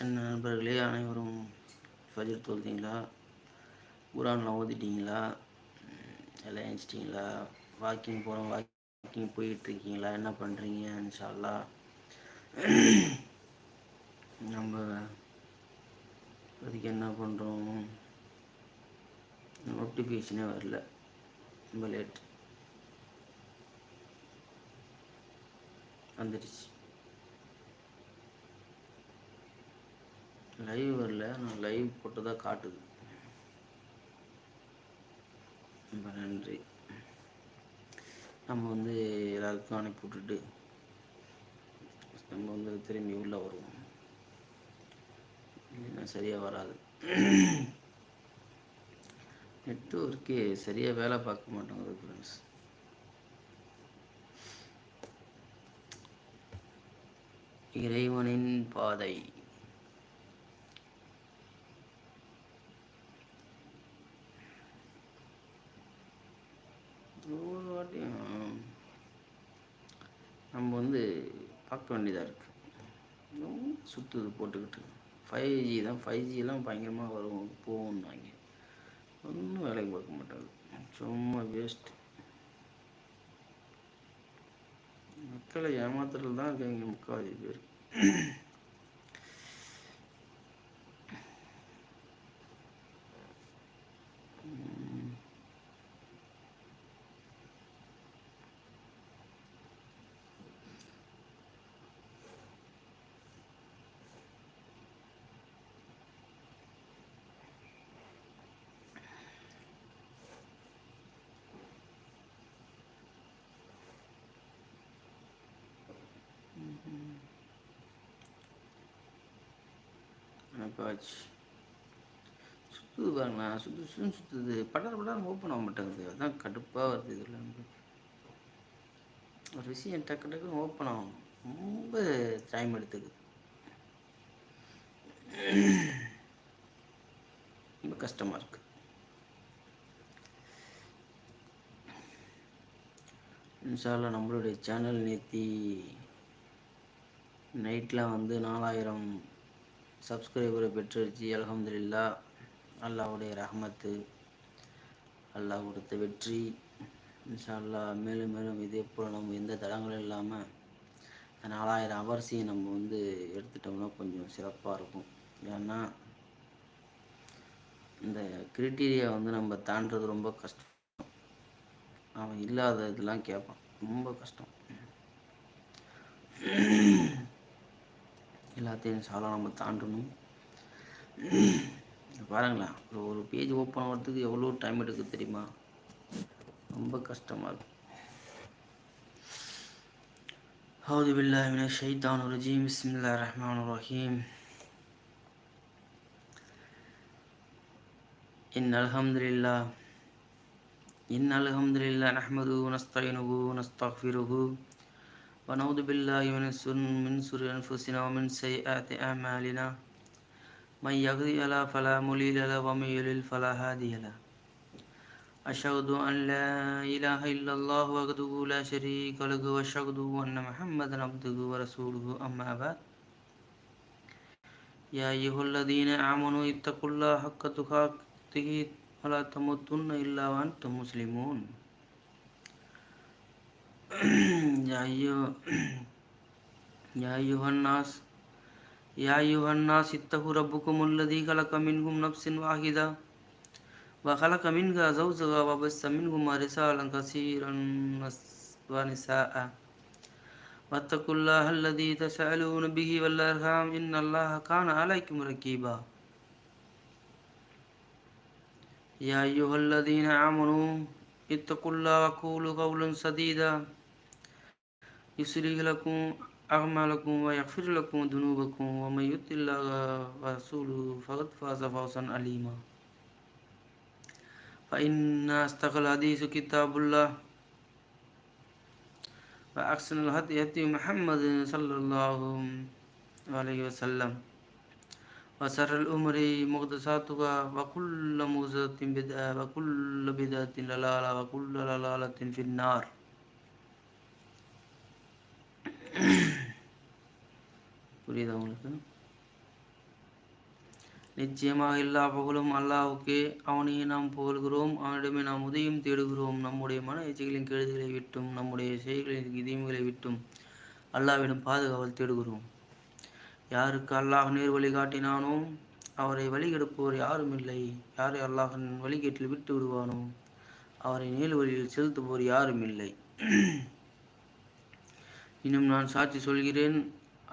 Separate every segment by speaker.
Speaker 1: என்ன நண்பர்களே அனைவரும் ஃபஜர் தொழுதிங்களா? குரான்லாம் ஓதிட்டீங்களா? எல்லாம் எழுச்சிட்டிங்களா வாக்கிங் போகிறோம் வாக்கிங் போயிட்டுருக்கீங்களா? என்ன பண்ணுறீங்க இன்ஷால்லா நம்ம அதுக்கு என்ன பண்ணுறோம் நோட்டிஃபிகேஷனே வரல. ரொம்ப லேட் வந்துடுச்சு. லைவ் வரல நான் லைவ் போட்டு தான் காட்டுது. ரொம்ப நன்றி. நம்ம வந்து எல்லாருக்கும் அனுப்பி விட்டுட்டு நம்ம வந்து திரும்பி உள்ளே வருவோம். இல்லைன்னா சரியாக வராது. நெட்ஒர்க்கே சரியாக வேலை பார்க்க மாட்டேங்குது ஃப்ரெண்ட்ஸ் இறைவனின் பாதை. ஒவ்வொரு வாட்டியும் நம்ம வந்து பார்க்க வேண்டியதாக இருக்குது சுற்றுது போட்டுக்கிட்டு. ஃபைவ் ஜி தான் ஃபைவ் ஜிலாம் பயங்கரமாக வரும் போகும்னாங்க. ஒன்றும் வேலைக்கு பார்க்க மாட்டாங்க. சும்மா வேஸ்ட்டு மக்களை ஏமாத்துறது தான் இருக்காங்க முக்கால்வாசி பேர். அனுப்பாச்சு சுற்றுது பாருங்களா சுற்று சுற்று சுற்றுது படார் படார் ஓப்பன் ஆக மாட்டேங்குது. அதுதான் கடுப்பாக வருது இதில் ஒரு விஷயம் டக்கு டக்குன்னு ஓப்பன் ஆகும் ரொம்ப டைம் எடுத்துக்குது. ரொம்ப கஷ்டமாக இருக்குது இன்ஷால்லா நம்மளுடைய சேனல் நேற்றி நைட்டில் வந்து நாலாயிரம் சப்ஸ்கிரைபரை பெற்றுருச்சு அலமதுல்லா அல்லாவுடைய ரஹமத்து அல்லாஹ் கொடுத்த வெற்றி இன்ஷால்லா மேலும் மேலும் இதே போல் நம்ம எந்த தடங்களும் இல்லாமல் நாலாயிரம் அவர்ஸையும் நம்ம வந்து எடுத்துட்டோம்னா கொஞ்சம் சிறப்பாக இருக்கும். ஏன்னா இந்த கிரிட்டீரியா வந்து நம்ம தாண்டது ரொம்ப கஷ்டம். அவன் இல்லாத இதெல்லாம் கேட்பான் ரொம்ப கஷ்டம். எல்லாத்தையும் சாலாக நம்ம தாண்டணும் பாருங்களேன் ஒரு ஒரு பேஜ் ஓப்பன் ஆகிறதுக்கு எவ்வளோ டைம் எடுக்குது தெரியுமா ரொம்ப கஷ்டமாக இருக்கும் أعوذ بالله من الشيطان الرجيم بسم الله الرحمن الرحيم إن الحمد لله إن الحمد لله نحمده ونستعينه ونستغفره ونعوذ بالله من من سر أنفسنا ومن سيئات أعمالنا. من يهدي الله فلا مضل له ومن يضلل فلا هادي له. أشهد أن لا إله إلا الله وحده لا شريك له وأشهد أن محمدا عبده ورسوله. أما بعد يا أيها الذين آمنوا اتقوا الله حق تقاته ولا تموتن إلا وأنتم مسلمون. يا أيها يا أيها الناس يا أيها الناس اتقوا ربكم الذي خلق منكم نفس واحدة وخلق منها زوجها وبث منهما رسالا كثيرا ونساء واتقوا الله الذي تسألون به والأرحام إن الله كان عليكم رقيبا يا أيها الذين آمنوا اتقوا الله وقولوا قولا سديدا يصلح لكم أعمالكم ويغفر لكم ذنوبكم ومن يطع الله ورسوله فقد فاز فوزا عليما. فإن أصدق الحديث كتاب الله وأحسن الهدي هدي محمد صلى الله عليه وسلم وشر الأمور محدثاتها وكل محدثة بدعة وكل بدعة ضلالة وكل ضلالة في النار. புரியுதா உங்களுக்கு? நிச்சயமாக எல்லா புகழும் அல்லாஹ்வுக்கே அவனையே நாம் புகழ்கிறோம் அவனிடமே நாம் உதவியும் தேடுகிறோம். நம்முடைய மன இச்சைகளின் கெடுதிகளை விட்டும் நம்முடைய செயல்களின் இதயங்களை விட்டும் அல்லாவிடம் பாதுகாவல் தேடுகிறோம். யாருக்கு அல்லாஹ் நேர் வழி காட்டினானோ அவரை வழிகெடுப்பவர் யாரும் இல்லை. யாரை அல்லாஹன் வழிகேட்டில் விட்டு விடுவானோ அவரை நேர் வழியில் செலுத்துபவர் யாரும் இல்லை. இன்னும் நான் சாட்சி சொல்கிறேன்.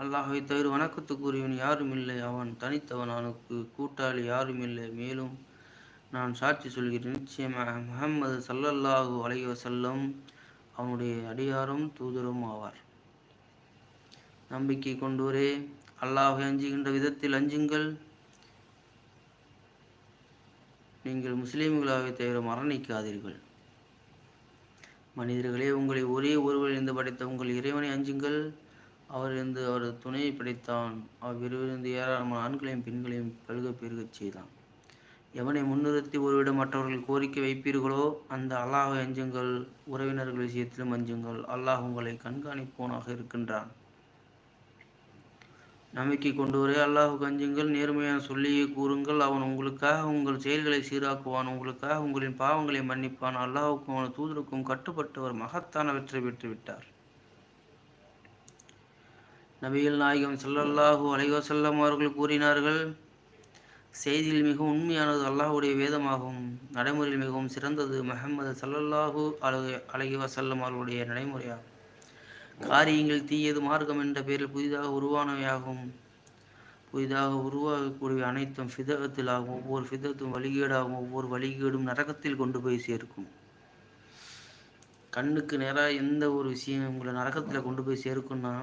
Speaker 1: அல்லாஹை தவிர வணக்கத்துக்குரியவன் யாரும் இல்லை அவன் தனித்தவன் அவனுக்கு கூட்டாளி யாரும் இல்லை மேலும் நான் சாட்சி சொல்கிறேன். நிச்சயமாக முகமது சல்லல்லாஹு அலைய செல்லும் அவனுடைய அடியாரும் தூதரும் ஆவார். நம்பிக்கை கொண்டோரே அல்லாஹை அஞ்சுகின்ற விதத்தில் அஞ்சுங்கள். நீங்கள் முஸ்லீம்களாக தவிர மரணிக்காதீர்கள். மனிதர்களே உங்களை ஒரே ஒருவரிலிருந்து படைத்த உங்கள் இறைவனை அஞ்சுங்கள். அவரிருந்து அவர் துணையை படைத்தான். அவர் விரைவிலிருந்து ஏராளமான ஆண்களையும் பெண்களையும் பல்க பெருகச் செய்தான். எவனை முன்னிறுத்தி ஒருவிடம் மற்றவர்கள் கோரிக்கை வைப்பீர்களோ அந்த அல்லாஹை அஞ்சுங்கள். உறவினர்கள் விஷயத்திலும் அஞ்சுங்கள். அல்லாஹ் உங்களை கண்காணிப்போனாக இருக்கின்றான். நம்பிக்கை கொண்டவரே அல்லாஹ் கஞ்சுங்கள் நேர்மையான சொல்லியே கூறுங்கள். அவன் உங்களுக்காக உங்கள் செயல்களை சீராக்குவான் உங்களுக்காக உங்களின் பாவங்களை மன்னிப்பான். அல்லாஹுக்கும் அவன் தூதருக்கும் கட்டுப்பட்டவர் மகத்தான வெற்றி பெற்று விட்டார். நபிகள் நாயகம் செல்லல்லாஹு அலைஹி வஸல்லம் அவர்கள் கூறினார்கள் செய்தியில் மிகவும் உண்மையானது அல்லாஹ்வுடைய வேதமாகும். நடைமுறையில் மிகவும் சிறந்தது முஹம்மது சல்லல்லாஹு அலைஹி அலைஹி வஸல்லம் அவர்களுடைய நடைமுறையாகும். காரியங்கள் தீயது மார்க்கம் என்ற பெயரில் புதிதாக உருவானவையாகும். புதிதாக உருவாகக்கூடிய அனைத்தும் ஃபிதகத்தில் ஆகும் ஒவ்வொரு ஃபிதத்தும் வழிகேடாகும். ஒவ்வொரு வழிகேடும் நரகத்தில் கொண்டு போய் சேர்க்கும். கண்ணுக்கு நேராக எந்த ஒரு விஷயம் உங்களை நரகத்தில் கொண்டு போய் சேர்க்கும்னா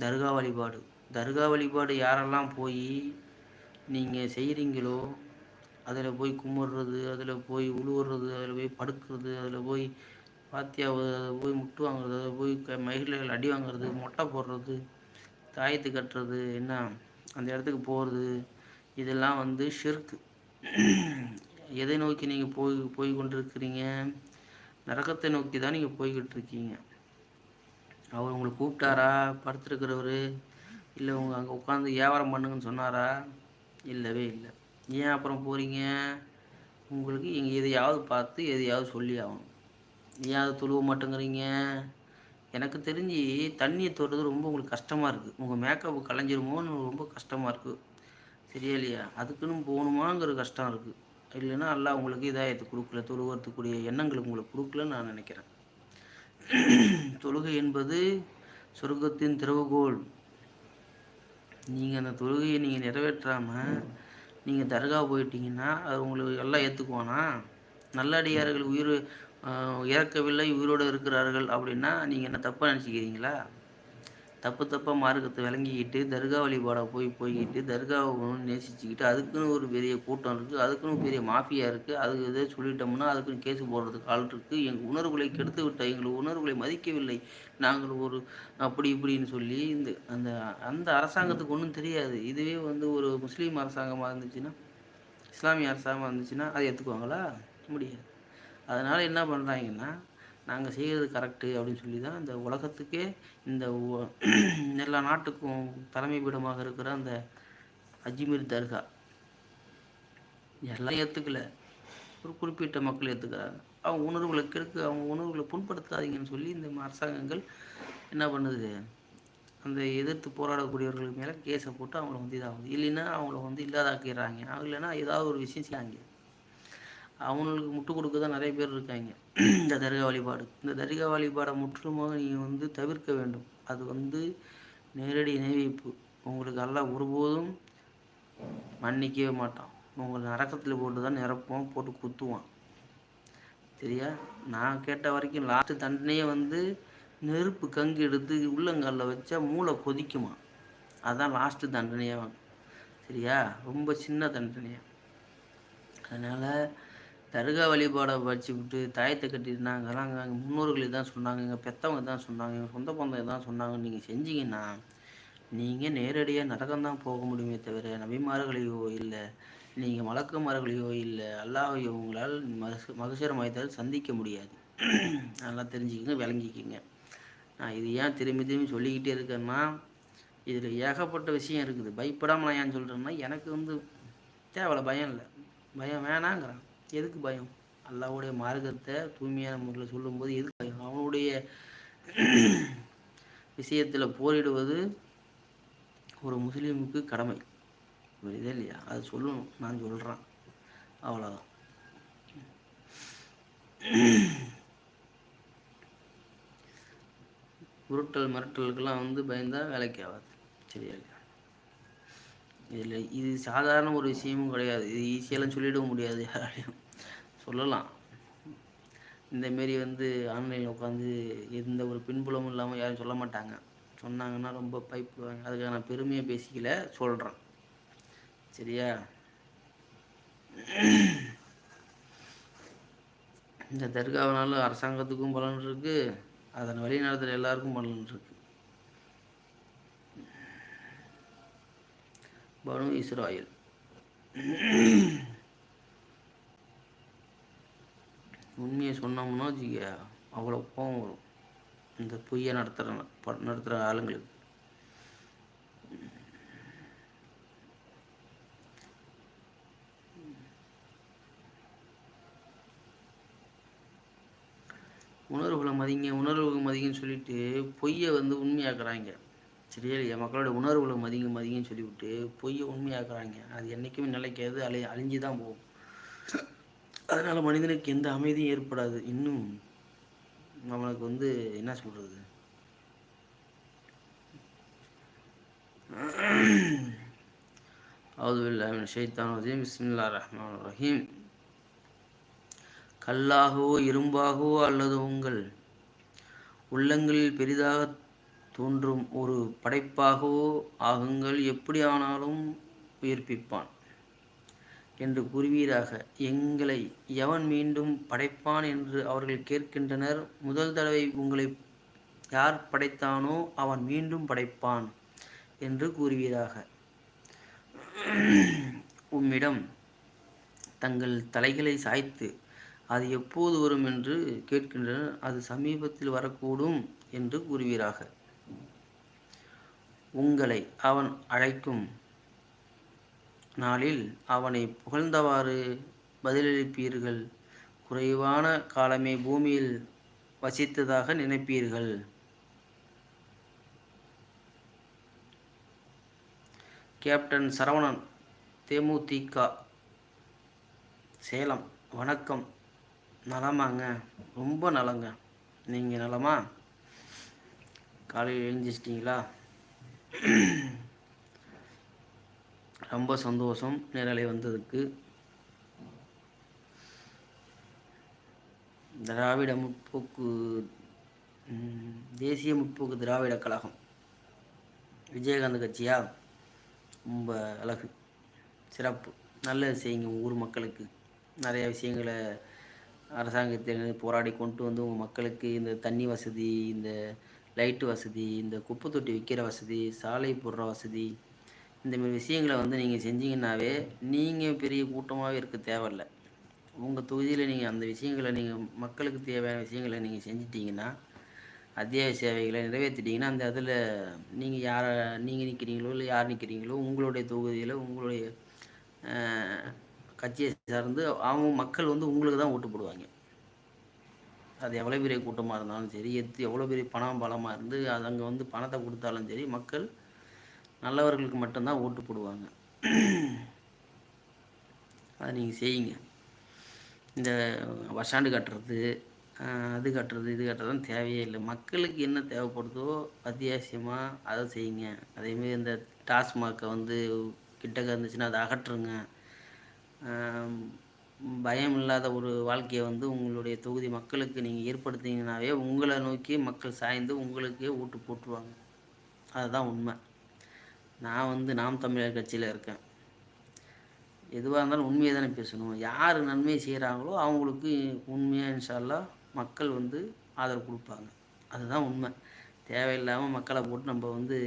Speaker 1: தர்கா வழிபாடு. தர்கா வழிபாடு யாரெல்லாம் போய் நீங்கள் செய்கிறீங்களோ அதில் போய் கும்பிட்றது அதில் போய் உழுவுறது அதில் போய் படுக்கிறது அதில் போய் பாத்தியாவது அதை போய் முட்டு வாங்குறது அதை போய் க மகிழ்ச்சிகள் அடி வாங்குறது மொட்டை போடுறது தாயத்து கட்டுறது என்ன அந்த இடத்துக்கு போகிறது இதெல்லாம் வந்து ஷிர்க்கு எதை நோக்கி நீங்கள் போய் போய் கொண்டிருக்கிறீங்க? நரகத்தை நோக்கி தான் நீங்கள் போய்கிட்டு இருக்கீங்க. அவர் உங்களை கூப்பிட்டாரா? படுத்துருக்கிறவர்? இல்லை உங்கள் அங்கே உட்காந்து வியாபாரம் பண்ணுங்கன்னு சொன்னாரா? இல்லவே இல்லை. ஏன் அப்புறம் போகிறீங்க உங்களுக்கு இங்கே எதையாவது பார்த்து எதையாவது சொல்லி ஆகணும். ஏன் அதை தொழுவ மாட்டேங்கிறீங்க? எனக்கு தெரிஞ்சு தண்ணியை தொடுறது ரொம்ப உங்களுக்கு கஷ்டமாக இருக்குது உங்கள் மேக்கப் கலைஞ்சிருமோன்னு ரொம்ப கஷ்டமாக இருக்குது சரியா இல்லையா? அதுக்குன்னு போகணுமாங்கிற கஷ்டம் இருக்குது இல்லைன்னா எல்லாம் உங்களுக்கு இதாயத்து கொடுக்கல. தொழுவத்துக்குரிய எண்ணங்கள் உங்களுக்கு கொடுக்கலன்னு நான் நினைக்கிறேன். தொழுகை என்பது சொர்க்கத்தின் திறவுகோல் நீங்கள் அந்த தொழுகையை நீங்கள் நிறைவேற்றாமல் நீங்கள் தர்கா போயிட்டீங்கன்னா அது உங்களுக்கு எல்லாம் ஏற்றுக்குவானா நல்லடியார்கள் உயிர் இறக்கவில்லை உயிரோடு இருக்கிறார்கள் அப்படின்னா நீங்கள் என்ன தப்பாக நினச்சிக்கிறீங்களா? தப்பு தப்பாக மார்க்கத்தை விளங்கிக்கிட்டு தர்கா வழிபாட போய் போய்கிட்டு தர்காவை நேசிச்சுக்கிட்டு அதுக்குன்னு ஒரு பெரிய கூட்டம் இருக்குது அதுக்குன்னு பெரிய மாஃபியா இருக்குது அதுக்கு எதோ சொல்லிட்டோம்னா அதுக்குன்னு கேஸ் போடுறதுக்கு ஆள் இருக்குது எங்கள் உணர்வுகளை கெடுத்து விட்ட எங்கள் உணர்வுகளை மதிக்கவில்லை. நாங்கள் ஒரு அப்படி இப்படின்னு சொல்லி இந்த அந்த அந்த அரசாங்கத்துக்கு ஒன்றும் தெரியாது. இதுவே வந்து ஒரு முஸ்லீம் அரசாங்கமாக இருந்துச்சுன்னா இஸ்லாமிய அரசாங்கமாக இருந்துச்சுன்னா அதை ஏற்றுக்குவாங்களா முடியாது. அதனால் என்ன பண்ணுறாங்கன்னா நாங்கள் செய்கிறது கரெக்டு அப்படின்னு சொல்லி தான் இந்த உலகத்துக்கே இந்த எல்லா நாட்டுக்கும் தலைமை பீடமாக இருக்கிற அந்த அஜ்மீர் தர்கா. எல்லாம் ஏற்றுக்கல ஒரு குறிப்பிட்ட மக்கள் ஏற்றுக்கிறாங்க அவங்க உணர்வுகளை கெடுக்கு அவங்க உணர்வுகளை புண்படுத்தாதீங்கன்னு சொல்லி இந்த அரசாங்கங்கள் என்ன பண்ணுது? அந்த எதிர்த்து போராடக்கூடியவர்களுக்கு மேலே கேஸை போட்டு அவங்கள வந்து இதாகுது. இல்லைன்னா அவங்கள வந்து இல்லாதாக்கிடுறாங்க. இல்லைன்னா ஏதாவது ஒரு விஷயம் செய்யாங்க அவங்களுக்கு முட்டு கொடுக்க தான் நிறைய பேர் இருக்காங்க. இந்த தர்கா வழிபாடு. இந்த தர்கா வழிபாடை முற்றிலுமாக நீங்கள் வந்து தவிர்க்க வேண்டும். அது வந்து நேரடி நினைவிப்பு உங்களுக்கு எல்லாம் ஒருபோதும் மன்னிக்கவே மாட்டான். உங்களை நரக்கத்தில் போட்டு தான் நிரப்புவான் போட்டு குத்துவான். சரியா? நான் கேட்ட வரைக்கும் லாஸ்ட்டு தண்டனையே வந்து நெருப்பு கங்கு எடுத்து உள்ளங்காலில் வச்சா மூளை கொதிக்குமா? அதான் லாஸ்ட்டு தண்டனையாக சரியா? ரொம்ப சின்ன தண்டனையாக அதனால் தர்கா வழிபாடை விட்டு தாயத்தை கட்டிட்டு அதெல்லாம் முன்னோர்கள் தான் சொன்னாங்க. எங்கள் பெற்றவங்க தான் சொன்னாங்க. எங்கள் சொந்த பந்தம் தான் சொன்னாங்க. நீங்கள் செஞ்சீங்கன்னா நீங்கள் நேரடியாக நரகம் தான் போக முடியுமே தவிர நபிமார்களையோ இல்லை நீங்கள் மலக்குமார்களையோ இல்லை அல்லாஹையோ உங்களால் மகசு மகசர மையத்தால் சந்திக்க முடியாது. நல்லா தெரிஞ்சுக்கங்க விளங்கிக்கங்க. நான் இது ஏன் திரும்பி திரும்பி சொல்லிக்கிட்டே இருக்கேன்னா இதில் ஏகப்பட்ட விஷயம் இருக்குது. பயப்படாமல் நான் ஏன் சொல்கிறேன்னா எனக்கு வந்து தேவையில்ல பயம் இல்லை. பயம் வேணாங்கிறான். எதுக்கு பயம்? அல்லாவுடைய மார்க்கத்தை தூய்மையான முறையில் சொல்லும்போது எதுக்கு பயம்? அவனுடைய விஷயத்தில் போரிடுவது ஒரு முஸ்லீமுக்கு கடமை. புரியுதே இல்லையா? அது சொல்லணும். நான் சொல்கிறேன் அவ்வளோதான் உருட்டல் மிரட்டலுக்கெல்லாம் வந்து பயந்தால் வேலைக்கு ஆகாது. சரியா இதில் இது சாதாரண ஒரு விஷயமும் கிடையாது. இது ஈஸியெல்லாம் சொல்லிடவும் முடியாது. யாராலையும் சொல்லலாம் இந்தமாரி வந்து ஆன்லைனில் உட்காந்து எந்த ஒரு பின்புலமும் இல்லாமல் யாரும் சொல்ல மாட்டாங்க. சொன்னாங்கன்னா ரொம்ப பைப்புவாங்க அதுக்காக நான் பெருமையாக பேசிக்கல சொல்கிறேன் சரியா? இந்த தர்காவினால அரசாங்கத்துக்கும் பலன் இருக்குது அதன் வழி நடத்துகிற எல்லாருக்கும் பலன் இருக்குது பனு இஸ்ராயல் உண்மையை சொன்னோம்னா வச்சுக்க அவ்வளோ கோபம் வரும். இந்த பொய்யை நடத்துகிற நடத்துகிற ஆளுங்களுக்கு. உணர்வுகளை மதிங்க உணர்வுகளை மதிங்கன்னு சொல்லிட்டு பொய்யை வந்து உண்மையாக்குறாங்க. சரியா இல்லையா மக்களோட உணர்வுகளை மதிங்க மதிங்கன்னு சொல்லிவிட்டு பொய்யை உண்மையாக்குறாங்க. அது என்றைக்குமே நிலைக்காது அழி அழிஞ்சு தான் போகும். அதனால் மனிதனுக்கு எந்த அமைதியும் ஏற்படாது. இன்னும் நம்மளுக்கு வந்து என்ன சொல்கிறது அவுதுபில்லாமின் ஷைத்தான் வஜீம் பிஸ்மில்லா ரஹ்மான் ரஹீம். கல்லாகவோ இரும்பாகவோ அல்லது உங்கள் உள்ளங்களில் பெரிதாக தோன்றும் ஒரு படைப்பாகவோ ஆகுங்கள் எப்படி ஆனாலும் உயிர்ப்பிப்பான் என்று கூறுவீராக. எங்களை எவன் மீண்டும் படைப்பான் என்று அவர்கள் கேட்கின்றனர்? முதல் தடவை உங்களை யார் படைத்தானோ அவன் மீண்டும் படைப்பான் என்று கூறுவீராக. உம்மிடம் தங்கள் தலைகளை சாய்த்து அது எப்போது வரும் என்று கேட்கின்றனர். அது சமீபத்தில் வரக்கூடும் என்று கூறுவீராக. உங்களை அவன் அழைக்கும் நாளில் அவனை புகழ்ந்தவாறு பதிலளிப்பீர்கள். குறைவான காலமே பூமியில் வசித்ததாக நினைப்பீர்கள். கேப்டன் சரவணன் தேமுதிக சேலம் வணக்கம். நலமாங்க. ரொம்ப நலங்க. நீங்கள் நலமா? காலையில் எழுந்திச்சிட்டிங்களா ரொம்ப சந்தோஷம் நேரலை வந்ததுக்கு. திராவிட முற்போக்கு தேசிய முற்போக்கு திராவிட கழகம். விஜயகாந்த் கட்சியா? ரொம்ப அழகு சிறப்பு. நல்ல செய்யுங்க ஊர் மக்களுக்கு. நிறைய விஷயங்களை அரசாங்கத்திலிருந்து போராடி கொண்டு வந்து உங்கள் மக்களுக்கு இந்த தண்ணி வசதி இந்த லைட்டு வசதி இந்த குப்பை தொட்டி விற்கிற வசதி சாலை போடுற வசதி இந்தமாரி விஷயங்களை வந்து நீங்கள் செஞ்சீங்கன்னாவே நீங்கள் பெரிய கூட்டமாகவே இருக்க தேவையில்ல. உங்கள் தொகுதியில் நீங்கள் அந்த விஷயங்களை நீங்கள் மக்களுக்கு தேவையான விஷயங்களை நீங்கள் செஞ்சிட்டிங்கன்னா அத்தியாவசிய சேவைகளை நிறைவேற்றிட்டிங்கன்னா அந்த இதில் நீங்கள் யாரை நீங்கள் நிற்கிறீங்களோ இல்லை யார் நிற்கிறீங்களோ உங்களுடைய தொகுதியில் உங்களுடைய கட்சியை சார்ந்து அவங்க மக்கள் வந்து உங்களுக்கு தான் ஓட்டு போடுவாங்க. அது எவ்வளோ பெரிய கூட்டமாக இருந்தாலும் சரி எத்து எவ்வளோ பெரிய பணம் பலமாக இருந்து அது அங்கே வந்து பணத்தை கொடுத்தாலும் சரி மக்கள் நல்லவர்களுக்கு மட்டும்தான் ஓட்டு போடுவாங்க. அதை நீங்கள் செய்யுங்க. இந்த வசாண்டு கட்டுறது அது கட்டுறது இது கட்டுறதுலாம் தேவையே இல்லை. மக்களுக்கு என்ன தேவைப்படுதோ அத்தியாவசியமாக அதை செய்யுங்க. அதேமாரி இந்த டாஸ்மாகை வந்து கிட்டக்க இருந்துச்சுன்னா அதை அகற்றுங்க. பயம் இல்லாத ஒரு வாழ்க்கையை வந்து உங்களுடைய தொகுதி மக்களுக்கு நீங்கள் ஏற்படுத்திங்கனாவே உங்களை நோக்கி மக்கள் சாய்ந்து உங்களுக்கே ஓட்டு போட்டுருவாங்க. அதுதான் உண்மை. நான் வந்து நாம் தமிழர் கட்சியில் இருக்கேன். எதுவாக இருந்தாலும் உண்மையை தானே பேசணும். யார் நன்மை செய்கிறாங்களோ அவங்களுக்கு உண்மையாக இன்ஷால்லா மக்கள் வந்து ஆதரவு கொடுப்பாங்க. அதுதான் உண்மை. தேவையில்லாமல் மக்களை போட்டு நம்ம வந்து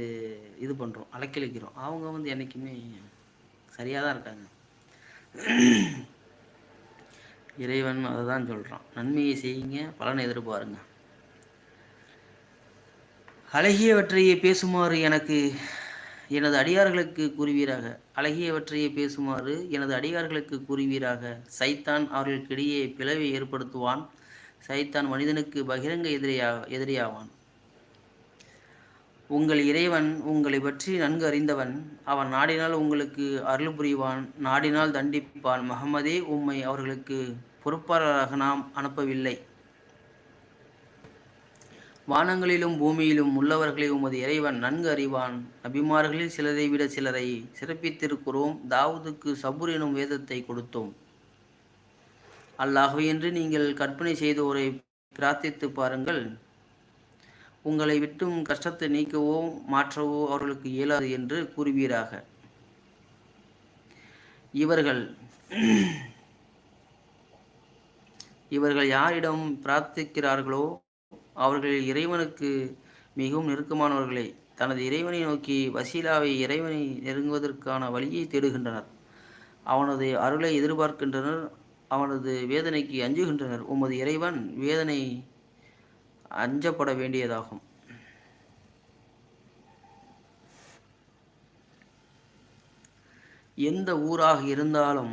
Speaker 1: இது பண்ணுறோம் அலைக்கழிக்கிறோம். அவங்க வந்து என்றைக்குமே சரியாக தான் இருக்காங்க. இறைவன் அதை தான் சொல்கிறான் நன்மையை செய்யுங்க பலனை எதிர்பாருங்க. அழகியவற்றையே பேசுமாறு எனக்கு எனது அடியார்களுக்கு கூறுவீராக. அழகியவற்றையே பேசுமாறு எனது அடியார்களுக்கு கூறுவீராக. சைத்தான் அவர்களுக்கிடையே பிளவை ஏற்படுத்துவான். சைத்தான் மனிதனுக்கு பகிரங்க எதிரியா எதிரியாவான். உங்கள் இறைவன் உங்களை பற்றி நன்கு அறிந்தவன். அவன் நாடினால் உங்களுக்கு அருள் புரிவான். நாடினால் தண்டிப்பான். மகமதே உம்மை அவர்களுக்கு பொறுப்பாளராக நாம் அனுப்பவில்லை. வானங்களிலும் பூமியிலும் உள்ளவர்களை உமது இறைவன் நன்கு அறிவான். அபிமார்களில் சிலரை விட சிலரை சிறப்பித்திருக்கிறோம். தாவூதுக்கு சபுர் எனும் வேதத்தை கொடுத்தோம். என்று நீங்கள் கற்பனை செய்தோரை பிரார்த்தித்து பாருங்கள். உங்களை விட்டும் கஷ்டத்தை நீக்கவோ மாற்றவோ அவர்களுக்கு இயலாது என்று கூறுவீராக. இவர்கள் இவர்கள் யாரிடம் பிரார்த்திக்கிறார்களோ அவர்களில் இறைவனுக்கு மிகவும் நெருக்கமானவர்களே. தனது இறைவனை நோக்கி வசீலாவை இறைவனை நெருங்குவதற்கான வழியை தேடுகின்றனர். அவனது அருளை எதிர்பார்க்கின்றனர். அவனது வேதனைக்கு அஞ்சுகின்றனர். உமது இறைவன் வேதனை அஞ்சப்பட வேண்டியதாகும். எந்த ஊராக இருந்தாலும்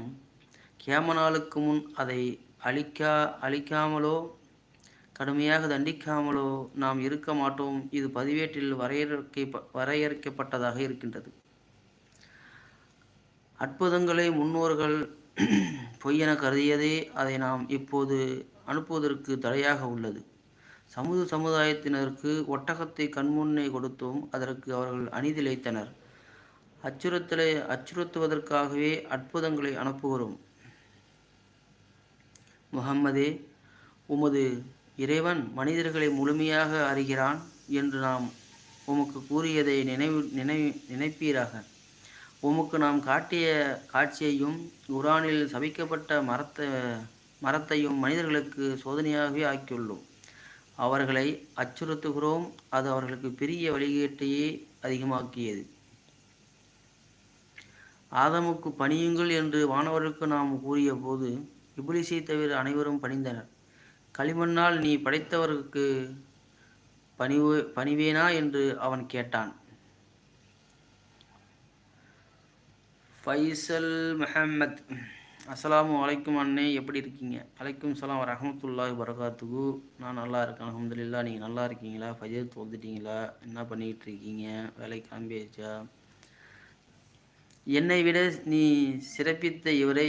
Speaker 1: கேமனாலுக்கு முன் அதை அழிக்கா அழிக்காமலோ கடுமையாக தண்டிக்காமலோ நாம் இருக்க மாட்டோம். இது பதிவேட்டில் வரையறுக்க வரையறுக்கப்பட்டதாக இருக்கின்றது. அற்புதங்களை முன்னோர்கள் பொய்யென கருதியதே அதை நாம் இப்போது அனுப்புவதற்கு தடையாக உள்ளது. சமூக சமுதாயத்தினருக்கு ஒட்டகத்தை கண்முன்னே கொடுத்தும் அதற்கு அவர்கள் அணிதிழைத்தனர் அச்சுறுத்தலை அச்சுறுத்துவதற்காகவே அற்புதங்களை அனுப்புகிறோம் முகம்மதே உமது இறைவன் மனிதர்களை முழுமையாக அறிகிறான் என்று நாம் உமக்கு கூறியதை நினைவு நினை நினைப்பீராக. உமக்கு நாம் காட்டிய காட்சியையும் குரானில் சபிக்கப்பட்ட மரத்தை மரத்தையும் மனிதர்களுக்கு சோதனையாகவே ஆக்கியுள்ளோம். அவர்களை அச்சுறுத்துகிறோம். அது அவர்களுக்கு பெரிய வழிகேட்டையே அதிகமாக்கியது. ஆதமுக்கு பணியுங்கள் என்று வானவர்களுக்கு நாம் கூறிய போது இபுலிசை தவிர அனைவரும் பணிந்தனர். களிமண்ணால் நீ படைத்தவருக்கு பணிவு பணிவேனா என்று அவன் கேட்டான். ஃபைசல் மெஹமத் அஸ்லாம் வலைக்கும் அண்ணே எப்படி இருக்கீங்க? அலைக்கும் சலாம் ரஹமத்துல்லாஹி வரகாத்துகு நான் நல்லா இருக்கேன் அலமதுல்லா நீங்கள் நல்லா இருக்கீங்களா? ஃபஜர் வந்துட்டீங்களா என்ன பண்ணிக்கிட்டு இருக்கீங்க? வேலைக்கு கிளம்பியாச்சா? என்னை விட நீ சிறப்பித்த இவரை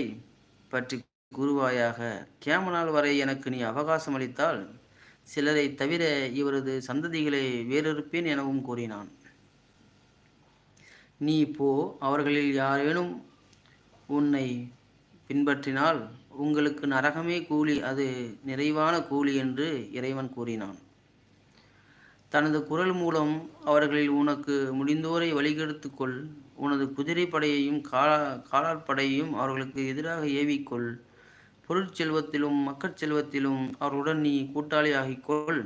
Speaker 1: பற்றி கூறுவாயாக. கேம வரை எனக்கு நீ அவகாசம் அளித்தால் சிலரை தவிர இவரது சந்ததிகளை வேறொருப்பேன் எனவும் கூறினான். நீ போ அவர்களில் யாரேனும் உன்னை பின்பற்றினால் உங்களுக்கு நரகமே கூலி அது நிறைவான கூலி என்று இறைவன் கூறினான். தனது குரல் மூலம் அவர்களில் உனக்கு முடிந்தோரை வழிகெடுத்துக்கொள் உனது குதிரை படையையும் காலா காலாட்படையையும் அவர்களுக்கு எதிராக ஏவிக்கொள். பொருட்செல்வத்திலும் மக்கட்செல்வத்திலும் அவருடன் நீ கூட்டாளி ஆகிக்கொள்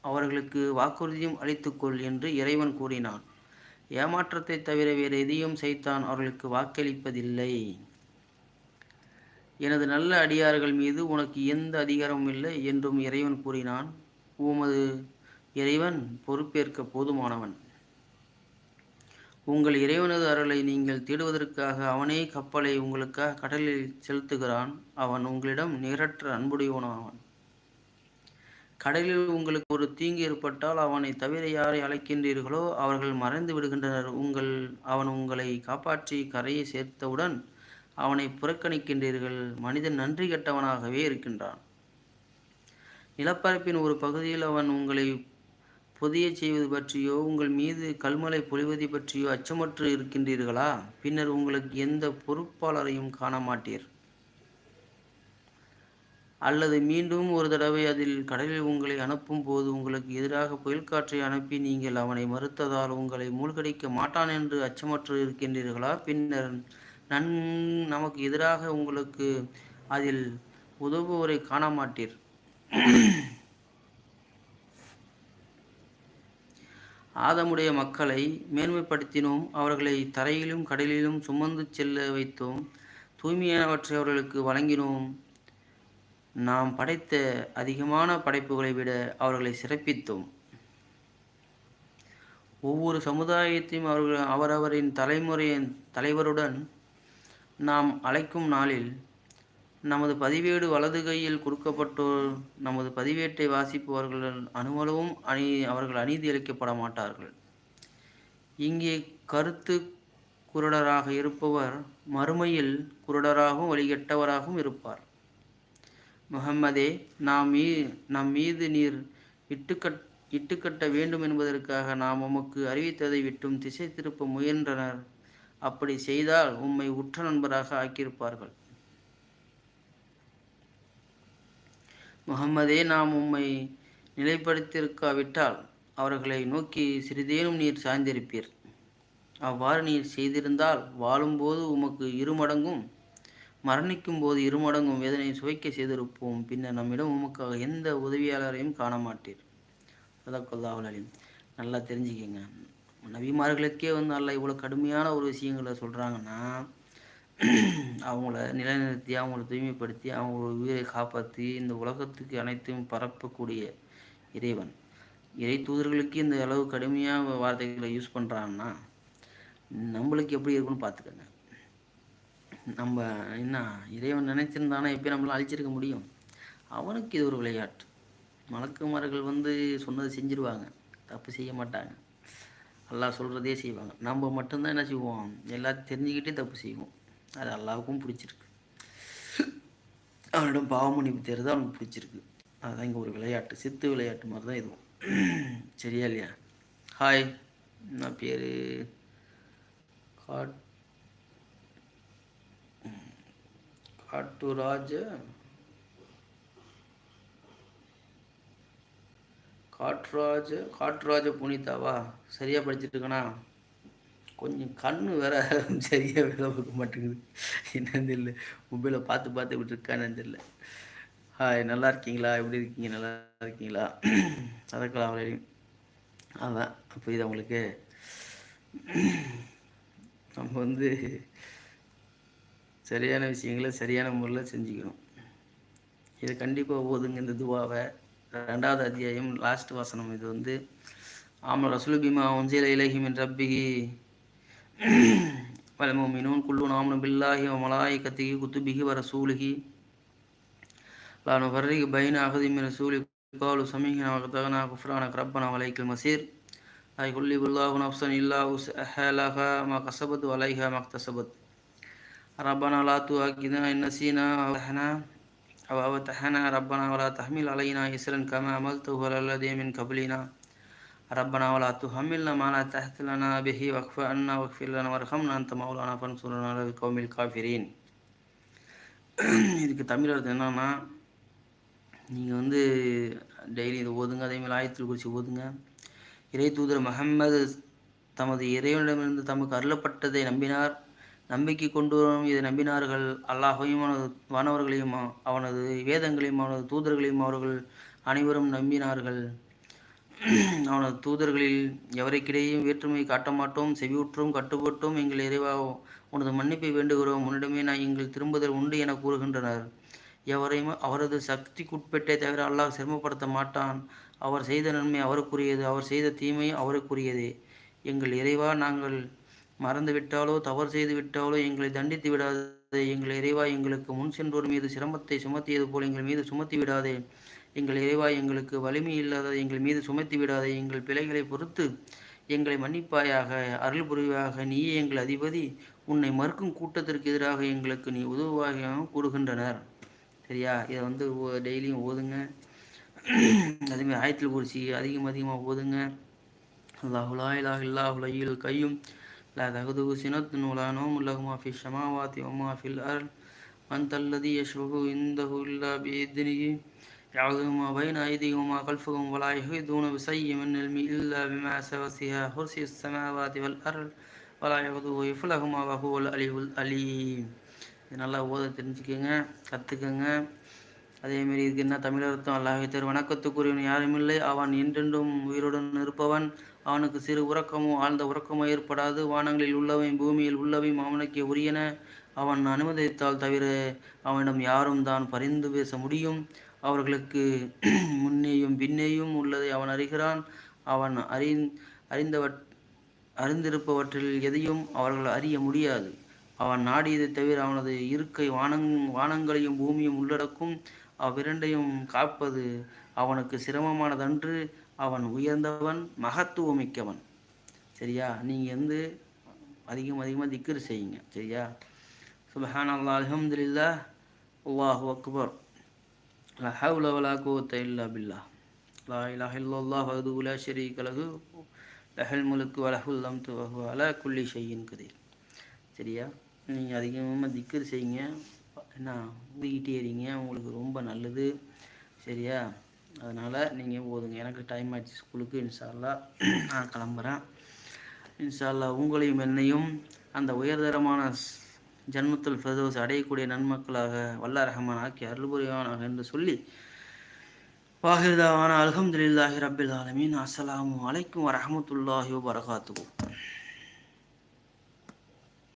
Speaker 1: அவர்களுக்கு வாக்குறுதியும் அளித்துக்கொள் என்று இறைவன் கூறினான். ஏமாற்றத்தை தவிர வேறு எதையும் செய்தான் அவர்களுக்கு வாக்களிப்பதில்லை. எனது நல்ல அடியார்கள் மீது உனக்கு எந்த அதிகாரமும் இல்லை என்றும் இறைவன் கூறினான். உமது இறைவன் பொறுப்பேற்க போதுமானவன். உங்கள் இறைவனது அருளை நீங்கள் தேடுவதற்காக அவனே கப்பலை உங்களுக்காக கடலில் செலுத்துகிறான். அவன் உங்களிடம் நிகரற்ற அன்புடையவனாவான். கடலில் உங்களுக்கு ஒரு தீங்கு ஏற்பட்டால் அவனை தவிர யாரை அழைக்கின்றீர்களோ அவர்கள் மறைந்து விடுகின்றனர். உங்கள் அவன் உங்களை காப்பாற்றி கரையை சேர்த்தவுடன் அவனை புறக்கணிக்கின்றீர்கள். மனிதன் நன்றி கெட்டவனாகவே இருக்கின்றான். நிலப்பரப்பின் ஒரு பகுதியில் அவன் உங்களை புதிய செய்வது பற்றியோ உங்கள் மீது கல்மலை பொழிவதை பற்றியோ அச்சமற்று இருக்கின்றீர்களா? பின்னர் உங்களுக்கு எந்த பொறுப்பாளரையும் காண மாட்டீர். அல்லது மீண்டும் ஒரு தடவை அதில் கடலில் உங்களை அனுப்பும் போது உங்களுக்கு எதிராக புயல் காற்றை அனுப்பி நீங்கள் அவனை மறுத்ததால் உங்களை மூழ்கடிக்க மாட்டான் என்று அச்சமற்று இருக்கின்றீர்களா? பின்னர் நன் நமக்கு எதிராக உங்களுக்கு அதில் உதவுவோரை காண மாட்டீர் ஆதமுடைய மக்களை மேன்மைப்படுத்தினோம். அவர்களை தரையிலும் கடலிலும் சுமந்து செல்ல வைத்தோம். தூய்மையானவற்றை அவர்களுக்கு வழங்கினோம். நாம் படைத்த அதிகமான படைப்புகளை விட அவர்களை சிறப்பித்தோம். ஒவ்வொரு சமுதாயத்தையும் அவர்கள் அவரவரின் தலைமுறையின் தலைவருடன் நாம் அழைக்கும் நாளில் நமது பதிவேடு வலது கையில் கொடுக்கப்பட்டோர் நமது பதிவேட்டை வாசிப்பவர்கள் அனுமளவும் அணி அவர்கள் அநீதி அளிக்கப்பட மாட்டார்கள். இங்கே கருத்து குருடராக இருப்பவர் மறுமையில் குருடராகவும் வழிகெட்டவராகவும் இருப்பார். முகம்மதே நாம் மீ நம் மீது நீர் இட்டுக்கட் இட்டுக்கட்ட வேண்டும் என்பதற்காக நாம் உமக்கு அறிவித்ததை விட்டும் திசை திருப்ப முயன்றனர். அப்படி செய்தால் உம்மை உற்ற நண்பராக ஆக்கியிருப்பார்கள். முகம்மதே நாம் உம்மை நிலைப்படுத்தியிருக்காவிட்டால் அவர்களை நோக்கி சிறிதேனும் நீர் சாய்ந்திருப்பீர். அவ்வாறு நீர் செய்திருந்தால் வாழும்போது உமக்கு இருமடங்கும் மரணிக்கும் போது இருமடங்கும் வேதனை சுவைக்க செய்திருப்போம். பின்னர் நம்மிடம் உமக்காக எந்த உதவியாளரையும் காண மாட்டீர் சதக்கொல்லாஹுல் அலீம். நல்லா தெரிஞ்சுக்கங்க. நபிமார்களுக்கே வந்து நல்லா இவ்வளோ கடுமையான ஒரு விஷயங்களை சொல்கிறாங்கன்னா அவங்கள நிலைநிறுத்தி அவங்கள தூய்மைப்படுத்தி அவங்களோட உயிரை காப்பாற்றி இந்த உலகத்துக்கு அனைத்தையும் பரப்பக்கூடிய இறைவன். இறை தூதர்களுக்கு இந்த அளவு கடுமையாக வார்த்தைகளை யூஸ் பண்ணுறாங்கன்னா நம்மளுக்கு எப்படி இருக்குன்னு பார்த்துக்கோங்க. நம்ம என்ன இறைவன் நினைச்சிருந்தானா எப்படி நம்மளால் அழிச்சிருக்க முடியும்? அவனுக்கு இது ஒரு விளையாட்டு. மலக்குமார்கள் வந்து சொன்னதை செஞ்சிருவாங்க. தப்பு செய்ய மாட்டாங்க. அல்லாஹ் சொல்கிறதே செய்வாங்க. நம்ம மட்டும்தான் என்ன செய்வோம்? எல்லாத்தையும் தெரிஞ்சுக்கிட்டே தப்பு செய்வோம். அது அல்லாவுக்கும் பிடிச்சிருக்கு. அவனிடம் பாவமணிப்பு மன்னிப்பு தேர்றது அவனுக்கு பிடிச்சிருக்கு. அதுதான் இங்கே ஒரு விளையாட்டு. சித்து விளையாட்டு மாதிரி தான் இதுவும் சரியா இல்லையா? ஹாய் நான் பேர்? காட் காட்டுராஜ காட்ராஜ காட்ராஜ புனிதாவா? சரியாக படிச்சுட்டு கொஞ்சம் கண்ணு வேற சரியாக வேலை பார்க்க மாட்டேங்குது. என்னன்னு தெரியல. மொபைலை பார்த்து பார்த்து இப்படி இருக்கான்னு தெரியல. ஹாய் நல்லா இருக்கீங்களா? எப்படி இருக்கீங்க? நல்லா இருக்கீங்களா? சதக்கலாம் அவரையும் அதான் அப்போ இது அவங்களுக்கு நம்ம வந்து சரியான விஷயங்களை சரியான முறையில் செஞ்சுக்கணும். இது கண்டிப்பாக ஓதுங்க இந்த துவாவை. ரெண்டாவது அத்தியாயம் லாஸ்ட் வசனம். இது வந்து ஆமல் ரசூல் பீமா ஒன்ஜில இலஹிம் என் ரப்பிஹி வலமோமினோன் குல்லு நாமனு பில்லாஹி மலாய் கத்திகி குத்துபிகி வர சூலுகி லானு வர்றகி பைன் அகதிமின் சூலி காலு சமீஹினா தகனா குஃப்ரான ரப்பனா வலைக்கில் மசீர். ஐ குல்லி புல்லாஹு நப்சன் இல்லா உஸ் அஹலஹா மா கசபத் வலைஹா மக்தசபத் ரப்பனா லா து என்ன சீனா அஹனா أو أخطأنا أو أوتحنا ربنا ولا تحمل علينا إسرا كما عملته على الذين من قبلنا ربنا ولا تحملنا ما لا تحت لنا به واعف عنا واغفر لنا وارحمنا أنت مولانا فانصرنا على القوم الكافرين இதுக்கு தமிழ் அர்த்தம் என்னன்னா நீங்கள் வந்து டெய்லி இதை ஓதுங்க அதேமாதிரி ஆயத்தில் குறித்து ஓதுங்க இறை தூதர் முகம்மது தமது இறைவனிடமிருந்து தமக்கு அருளப்பட்டதை நம்பினார் நம்பிக்கை கொண்டு வரும். இதை நம்பினார்கள். அல்லாஹையும் அவனது வானவர்களையும் அவனது வேதங்களையும் அவனது தூதர்களையும் அவர்கள் அனைவரும் நம்பினார்கள். அவனது தூதர்களில் எவரைக்கிடையும் வேற்றுமை காட்ட மாட்டோம். செவியுற்றும் கட்டுப்பட்டும். எங்கள் இறைவா உனது மன்னிப்பை வேண்டுகிறோம். உன்னிடமே நான் எங்கள் திரும்புதல் உண்டு என கூறுகின்றனர். எவரையும் அவரது சக்திக்குட்பட்டே தவிர அல்லாஹ் சிரமப்படுத்த மாட்டான். அவர் செய்த நன்மை அவருக்குரியது. அவர் செய்த தீமை அவருக்குரியதே. எங்கள் இறைவா நாங்கள் மறந்து விட்டாலோ தவறு செய்து விட்டாலோ எங்களை தண்டித்து விடாதே. எங்கள் இறைவா எங்களுக்கு முன் சென்றோர் மீது சிரமத்தை சுமத்தியது போல் எங்கள் மீது சுமத்தி விடாதே. எங்கள் இறைவா எங்களுக்கு வலிமை இல்லாத எங்கள் மீது சுமத்தி விடாதே. எங்கள் பிழைகளை பொறுத்து எங்களை மன்னிப்பாயாக அருள் புரிவாக. நீயே எங்கள் அதிபதி. உன்னை மறுக்கும் கூட்டத்திற்கு எதிராக எங்களுக்கு நீ உதவுவாக கூறுகின்றனர். சரியா? இதை வந்து டெய்லியும் ஓதுங்க. அதேமாதிரி ஆயத்தில் குறிச்சி அதிகம் அதிகமாக ஓதுங்க. அல்லாஹுலா இல்லாஹ் இல்லாஹுலையில் கையும் لا تأخذه سنة ولا نوم له ما في السماوات وما في الأرض من ذا الذي يشفع عنده إلا بإذنه يعلم ما بين أيديهم وما خلفهم ولا يحيطون بشيء من علمه إلا بما وسع كرسي السماوات والأرض ولا يغضو يفلهما وهو العلي العليم இது நல்லா ஓத தெரிஞ்சுக்கோங்க கற்றுக்கங்க அதேமாரி இதுக்கு என்ன தமிழ் அர்த்தம் அல்லாஹ் தர் வணக்கத்துக்குரியவன் யாரும் இல்லை அவன் என்றென்றும் உயிருடன் இருப்பவன். அவனுக்கு சிறு உறக்கமோ ஆழ்ந்த உறக்கமோ ஏற்படாது. வானங்களில் உள்ளவையும் பூமியில் உள்ளவையும் அவனுக்கு உரியன. அவன் அனுமதித்தால் தவிர அவனிடம் யாரும் தான் பரிந்து பேச முடியும். அவர்களுக்கு முன்னேயும் பின்னேயும் உள்ளதை அவன் அறிகிறான். அவன் அறி அறிந்தவற் அறிந்திருப்பவற்றில் எதையும் அவர்கள் அறிய முடியாது. அவன் நாடியதை தவிர அவனது இருக்கை வானங் வானங்களையும் பூமியும் உள்ளடக்கும். அவ்விரண்டையும் காப்பது அவனுக்கு சிரமமானதன்று அவன் உயர்ந்தவன் மகத்துவமிக்கவன். சரியா? நீங்கள் வந்து அதிகம் அதிகமாக திக்ரு செய்யுங்க. சரியா? சுபஹான் அல்லா அலமதுல்லா அல்லாஹு அக்பர். லா ஹவுல வலா குவத்த இல்லா பில்லா லா இலாஹ இல்லல்லாஹ் கலகு லா ஷரீக லஹு. லஹல் முலுக்கு வலஹுல்லம் துவஹு வஹுவ அலா குல்லி ஷையின் கதீர். சரியா? நீங்கள் அதிகமாக திக்ரு செய்யுங்க. என்ன ஊதிக்கிட்டே இருங்க உங்களுக்கு ரொம்ப நல்லது சரியா? அதனால் நீங்கள் ஓதுங்க எனக்கு டைம் ஆச்சு ஸ்கூலுக்கு இன்ஷால்லா நான் கிளம்புறேன். இன்ஷால்லா உங்களையும் என்னையும் அந்த உயர்தரமான ஜன்மத்துல் ஃபெதோஸ் அடையக்கூடிய நன்மக்களாக வல்ல ரஹமான் ஆக்கி அருள்புரியவானாக என்று சொல்லி வாஹிர்தாவான அலமதுல்லாஹி ரபில் ஆலமீன். அஸ்ஸலாமு அலைக்கும் வரமத்துல்லாஹி வரகாத்துவோம்